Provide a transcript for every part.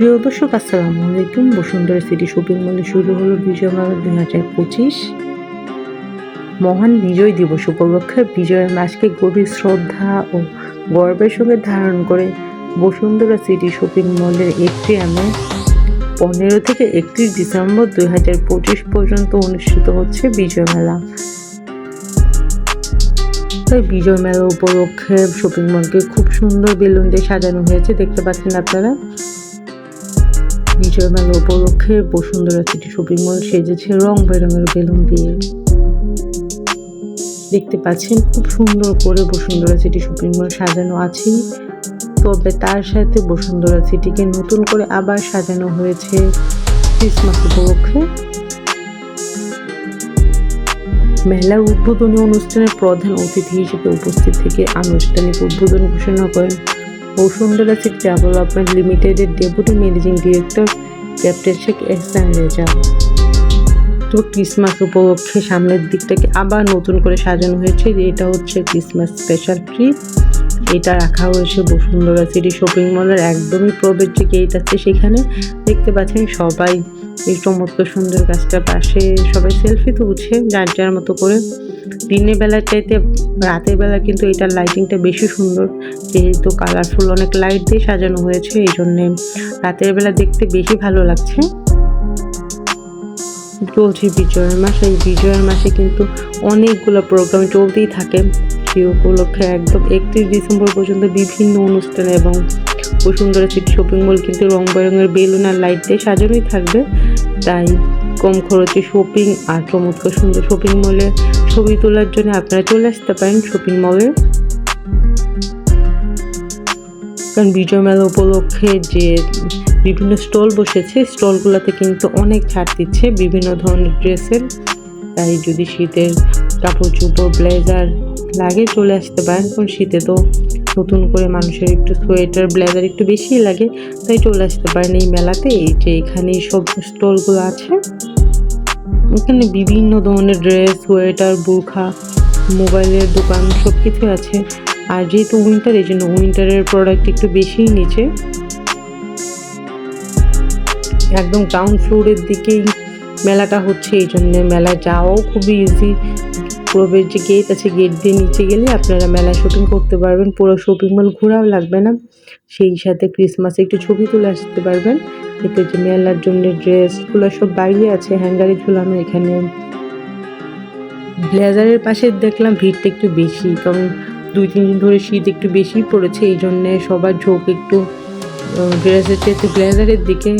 প্রিয় দর্শক, আসসালামু আলাইকুম। বসুন্ধরা সিটি শপিং মলে শুরু হলো বিজয় মেলা দুই হাজার পঁচিশ মহান বিজয় দিবস উপলক্ষে। বিজয়ের মাসকে গভীর শ্রদ্ধা ও গর্বের সঙ্গে ধারণ করে বসুন্ধরা সিটি শপিং মলের এপ্রিয়ামে পনেরো থেকে একত্রিশ ডিসেম্বর দুই হাজার পঁচিশ পর্যন্ত অনুষ্ঠিত হচ্ছে বিজয় মেলা। তাই বিজয় মেলা উপলক্ষে শপিং মলকে খুব সুন্দর বেলুন দিয়ে সাজানো হয়েছে। দেখতে পাচ্ছেন আপনারা। বিজয় মেলা উপলক্ষে বসুন্ধরা সিটি শপিং মল সেজেছে রং বেরঙের বেলুন দিয়ে। দেখতে পাচ্ছেন খুব সুন্দর করে বসুন্ধরা সিটি শপিং মল সাজানো আছে। তবে তার সাথে বসুন্ধরা সিটিকে নতুন করে আবার সাজানো হয়েছে ক্রিসমাস উপলক্ষে। মেলার উদ্বোধনী অনুষ্ঠানের প্রধান অতিথি হিসেবে উপস্থিত থেকে আনুষ্ঠানিক উদ্বোধন ঘোষণা করেন। বসুন্ধরা সিটি ডেভেলপমেন্ট লিমিটেডের deputy managing director captain Sheikh Ehsan Reza তো ক্রিসমাস উপলক্ষে সামনের দিকটাকে আবার নতুন করে সাজানো হয়েছে। এটা হচ্ছে ক্রিসমাস স্পেশাল ট্রি এটা রাখা হয়েছে বসুন্ধরা সিটি শপিং মলের একদমই প্রবেশ যে গেট আছে সেখানে। দেখতে পাচ্ছেন সবাই এই চমৎকার সুন্দর গাছটার পাশে সবাই সেলফি তুলছে, যার যার মতো করে। দিনের বেলার চাইতে রাতের বেলা কিন্তু এটার লাইটিংটা বেশি সুন্দর। যেহেতু কালারফুল অনেক লাইট দিয়ে সাজানো হয়েছে, এই জন্যে রাতের বেলা দেখতে বেশি ভালো লাগছে। চলছে বিজয়ের মাস, এই বিজয়ের মাসে কিন্তু অনেকগুলো প্রোগ্রাম চলতেই থাকে। সেই উপলক্ষে একদম একত্রিশ ডিসেম্বর পর্যন্ত বিভিন্ন অনুষ্ঠান এবং বসুন্ধরা সিটি শপিং মল কিন্তু রং বেরঙের বেলুন আর লাইট দিয়ে সাজানোই থাকবে। তাই কম খরচে শপিং আর চমৎকার সুন্দর শপিং মলে ছবি তোলার জন্য আপনারা চলে আসতে পারেন শপিং মলে কারণ বিজয় মেলা উপলক্ষে যে বিভিন্ন স্টল বসেছে, স্টলগুলোতে কিন্তু অনেক ছাড় দিচ্ছে বিভিন্ন ধরনের ড্রেসের। তাই যদি শীতের কাপড়, চোপড়, ব্লেজার লাগে চলে আসতে পারেন, কারণ শীতে তো নতুন করে মানুষের একটু সোয়েটার, ব্লেজার একটু বেশি লাগে, তাই চলে আসতে পারেন এই মেলাতে। এই যে এখানে সব স্টলগুলো আছে। এখানে বিভিন্ন ধরনের ড্রেস সোয়েটার বুরখা মোবাইলের দোকান সব কিছু আছে। আর যেহেতু উইন্টার এই জন্য উইন্টারের প্রোডাক্ট একটু বেশিই নিচে। একদম গ্রাউন্ড ফ্লোরের দিকেই মেলাটা হচ্ছে, এই জন্য মেলায় যাওয়াও খুবই ইজি প্রবেশ যে গেট আছে গেট দিয়ে নিচে গেলে আপনারা মেলায় শপিং করতে পারবেন। পুরো শপিং মল ঘোরাও লাগবে না। সেই সাথে ক্রিসমাসে একটু ছবি তুলে আসতে পারবেন। এতে যে মেলার জন্য ড্রেসগুলো সব বাইরে আছে, হ্যাঙ্গারে ঝুলানো এখানে। ব্লেজারের পাশে দেখলাম ভিড়টা একটু বেশি, কারণ দুই, তিন দিন ধরে শীত একটু বেশি পড়েছে, এই জন্যে সবার ঝোঁক একটু ড্রেসের চেয়ে ব্লেজারের দিকে,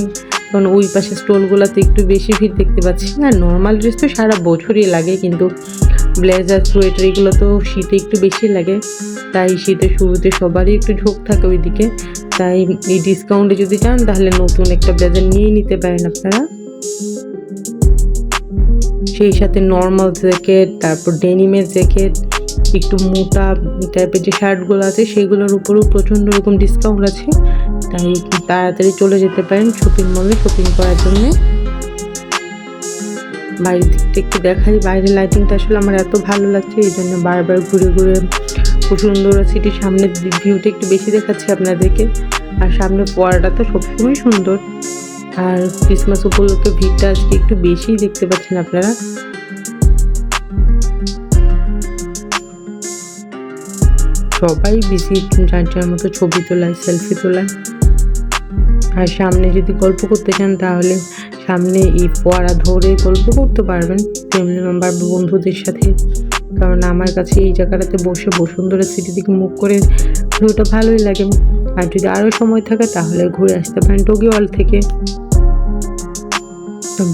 কারণ ওই পাশে স্টলগুলোতে একটু বেশি ভিড় দেখতে পাচ্ছি। না নর্মাল ড্রেস তো সারা বছরই লাগে, কিন্তু ব্লেজার, সোয়েটার এগুলো তো শীতে একটু বেশি লাগে, তাই শীতের শুরুতে সবারই একটু ঝোঁক থাকে ওইদিকে। তাই এই ডিসকাউন্টে যদি চান, তাহলে নতুন একটা ব্লেজার নিয়ে নিতে পারেন আপনারা। সেই সাথে নর্মাল জ্যাকেট তারপর ডেনিমের জ্যাকেট একটু মোটা টাইপের যে শার্টগুলো আছে, সেগুলোর উপরেও প্রচণ্ড রকম ডিসকাউন্ট আছে। তাই তাড়াতাড়ি চলে যেতে পারেন শপিং মলে শপিং করার জন্য। বাইরের দিকটা একটু দেখাই, বাইরের লাইটিংটা আসলে আমার এত ভালো লাগছে, এই জন্য বারবার ঘুরে ঘুরে বসুন্ধরা সিটির সামনের ভিউটা একটু বেশি দেখাচ্ছি আপনাদেরকে। আর সামনে পড়াটা তো সবসময় সুন্দর। আর ক্রিসমাস উপলক্ষে ভিড়টা আজকে একটু বেশি দেখতে পাচ্ছেন আপনারা। সবাই বেশি যার মতো ছবি তোলায় সেলফি তোলায়। আর সামনে যদি গল্প করতে চান তাহলে সামনে এই ফোয়ারা ধরে গল্প করতে পারবেন। ফ্যামিলি মেম্বার বন্ধুদের সাথে। কারণ আমার কাছে এই জায়গাটাতে বসে বসুন্ধরা সিটি দিকে মুখ করে ভিউটা ভালোই লাগে। আর যদি আরও সময় থাকে তাহলে ঘুরে আসতে পারেন টোকিওয়াল থেকে।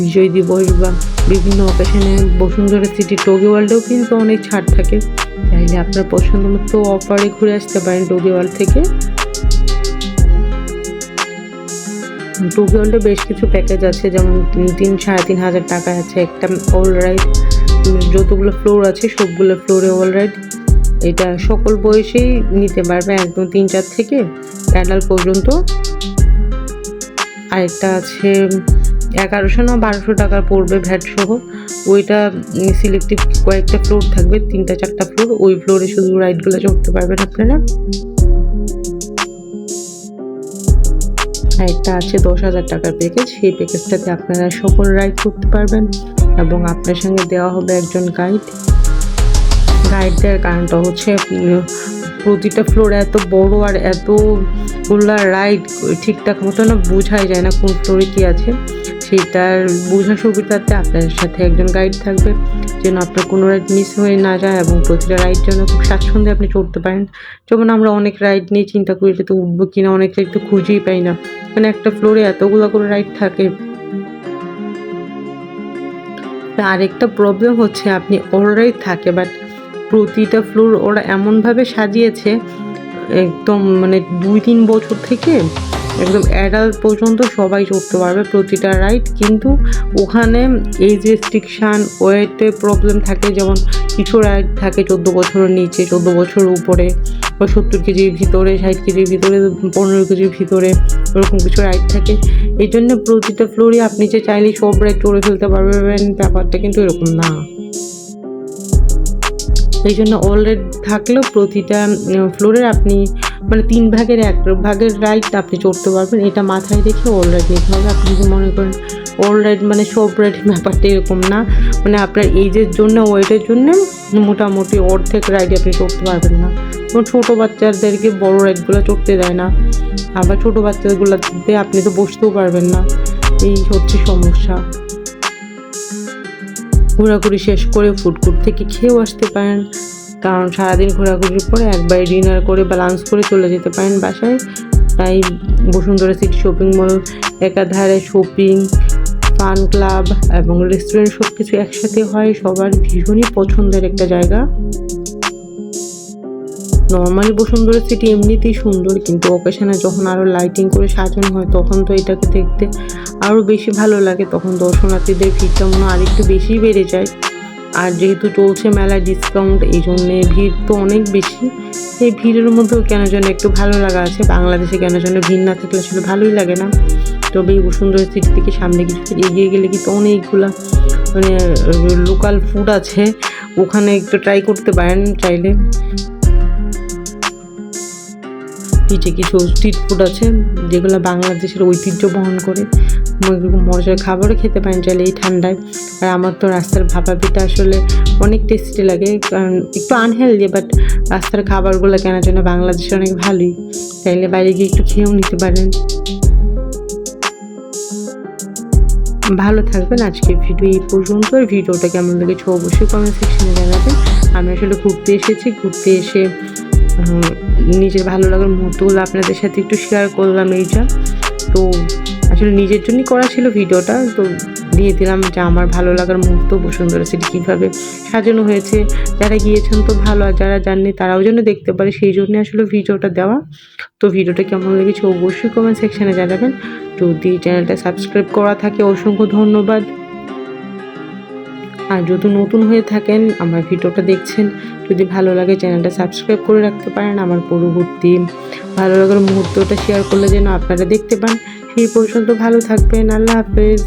বিজয় দিবস বা বিভিন্ন অকেশনে বসুন্ধরা সিটি টোকি ওয়ার্ল্ডেও কিন্তু অনেক ছাড় থাকে। চাইলে আপনার পছন্দ মতো অফারে ঘুরে আসতে পারেন টোকি ওয়ার্ল্ড থেকে। টোকি ওয়ার্ল্ডে বেশ কিছু প্যাকেজ আছে, যেমন তিন সাড়ে তিন হাজার টাকা আছে একটা অল রাইড যতগুলো ফ্লোর আছে, সবগুলো ফ্লোরে অল রাইড এটা সকল বয়সেই নিতে পারবে, একদম তিন চার থেকে অ্যাডাল পর্যন্ত। আরেকটা আছে, এগারোশো না বারোশো টাকা পড়বে ভ্যাট সহ। ওইটা সিলেক্টিভ কয়েকটা ফ্লোর থাকবে, তিনটা চারটা ফ্লোর ওই ফ্লোরে শুধু রাইডগুলো চড়তে পারবেন আপনারা। একটা আছে দশ হাজার টাকার প্যাকেজ সেই প্যাকেজটাতে আপনারা সকল রাইড করতে পারবেন। এবং আপনার সঙ্গে দেওয়া হবে একজন গাইড গাইড দেওয়ার কারণটা হচ্ছে প্রতিটা ফ্লোর এত বড় আর এত এতগুলা রাইড ঠিকঠাক মতো না বোঝাই যায় না কোন ফ্লোরে কী আছে। সেটার বোঝার সুবিধাতে আপনার সাথে একজন গাইড থাকবে, যেন আপনার কোনো রাইড মিস হয়ে না যায় এবং প্রতিটা রাইড যেন খুব স্বাচ্ছন্দ্যে আপনি চড়তে পারেন। যেমন আমরা অনেক রাইড নিয়ে চিন্তা করি এটাতে উঠবো কিনা, অনেক রাইড তো খুঁজেই পাই না। মানে একটা ফ্লোরে এতগুলো করে রাইড থাকে আরেকটা প্রবলেম হচ্ছে আপনি অলরাইড থাকে বাট প্রতিটা ফ্লোর ওরা এমনভাবে সাজিয়েছে, একদম মানে দুই তিন বছর থেকে একদম অ্যাডাল্ট পর্যন্ত সবাই চড়তে পারবে প্রতিটা রাইড কিন্তু ওখানে এজ রেস্ট্রিকশান ওয়েটে প্রবলেম থাকে, যেমন কিছু রাইড থাকে চোদ্দ বছরের নিচে, চোদ্দ বছরের উপরে বা সত্তর কেজির ভিতরে, ষাট কেজির ভিতরে, পনেরো কেজির ভিতরে। ওরকম কিছু রাইট থাকে। এই জন্য প্রতিটা ফ্লোরে আপনি যে চাইলে সব রাইড চড়ে ফেলতে পারবেন, ব্যাপারটা কিন্তু এরকম না। এই জন্য অলরেডি থাকলেও প্রতিটা ফ্লোরের আপনি মানে তিন ভাগের এক ভাগের রাইট আপনি চড়তে পারবেন। এটা মাথায় রেখে অলরেডি হবে। আপনি যদি মনে করেন অলরেডি মানে সব রাইড ব্যাপারটা এরকম না। মানে আপনার এজের জন্য ওয়েটের জন্য মোটামুটি অর্ধেক রাইড আপনি চড়তে পারবেন না। ছোটো বাচ্চাদেরকে বড় রাইডগুলো চড়তে দেয় না। আবার ছোটো বাচ্চাগুলোতে আপনি তো বসতেও পারবেন না। এই হচ্ছে সমস্যা। ঘোরাঘুরি শেষ করে ফুড থেকে খেয়েও আসতে পারেন। কারণ সারাদিন ঘোরাঘুরির পরে একবার ডিনার করে বা লাঞ্চ করে চলে যেতে পারেন বাসায়। তাই বসুন্ধরা সিটি শপিং মল একাধারে শপিং ফান ক্লাব এবং রেস্টুরেন্ট সব কিছু একসাথে হয়, সবার ভীষণই পছন্দের একটা জায়গা। নর্মালি বসুন্ধরা সিটি এমনিতেই সুন্দর, কিন্তু অকেশনে যখন আরও লাইটিং করে সাজানো হয়, তখন তো এটাকে দেখতে আরও বেশি ভালো লাগে। তখন দর্শনার্থীদের ভিড়টা মনে আরেকটু বেশি বেড়ে যায়। আর যেহেতু চলছে মেলায় ডিসকাউন্ট এই জন্যে ভিড় তো অনেক বেশি। এই ভিড়ের মধ্যেও কেন যেন একটু ভালো লাগা আছে। বাংলাদেশে কেন যেন ভিড় না থাকলে আসলে ভালোই লাগে না। তবে বসুন্ধরা সিটি থেকে সামনে কিছু এগিয়ে গেলে কিন্তু অনেকগুলো মানে লোকাল ফুড আছে। ওখানে একটু ট্রাই করতে পারেন চাইলে। নিচে কিছু স্ট্রিট ফুড আছে, যেগুলো বাংলাদেশের ঐতিহ্য বহন করে মজার খাবারও খেতে পারেন চাইলে এই ঠান্ডায়। আর আমার তো রাস্তার ভাপা পিঠা আসলে অনেক টেস্টি লাগে, কারণ একটু আনহেলদি বাট রাস্তার খাবারগুলো কেনার জন্য বাংলাদেশে অনেক ভালোই। চাইলে বাইরে গিয়ে একটু খেয়েও নিতে পারেন। ভালো থাকবেন আজকে ভিডিও এই পর্যন্ত ভিডিওটা কেমন লেগেছে অবশ্যই কমেন্ট সেকশনে জানাবেন। আমি আসলে ঘুরতে এসেছি, ঘুরতে এসে নিজের ভালো লাগার মুহূর্তগুলো আপনাদের সাথে একটু শেয়ার করলাম এইটা। তো আসলে নিজের জন্যই করা ছিল ভিডিওটা, তো দিয়ে দিলাম যে আমার ভালো লাগার মুহূর্ত, বসুন্ধরা সিটি কীভাবে সাজানো হয়েছে, যারা গিয়েছেন তো ভালো, আর যারা জাননি তারাও যেন দেখতে পারে সেই জন্য আসলে ভিডিওটা দেওয়া। তো ভিডিওটা কেমন লেগেছে অবশ্যই কমেন্ট সেকশানে জানাবেন। যদি চ্যানেলটা সাবস্ক্রাইব করা থাকে, অসংখ্য ধন্যবাদ। আর যদি নতুন হয়ে থাকেন, আমার ভিডিওটা দেখছেন, যদি ভালো লাগে চ্যানেলটা সাবস্ক্রাইব করে রাখতে পারেন, আমার পরবর্তী ভালো লাগার মুহূর্তটা শেয়ার করলে যেন আপনারা দেখতে পান। সেই পর্যন্ত ভালো থাকবেন, আল্লাহ হাফেজ।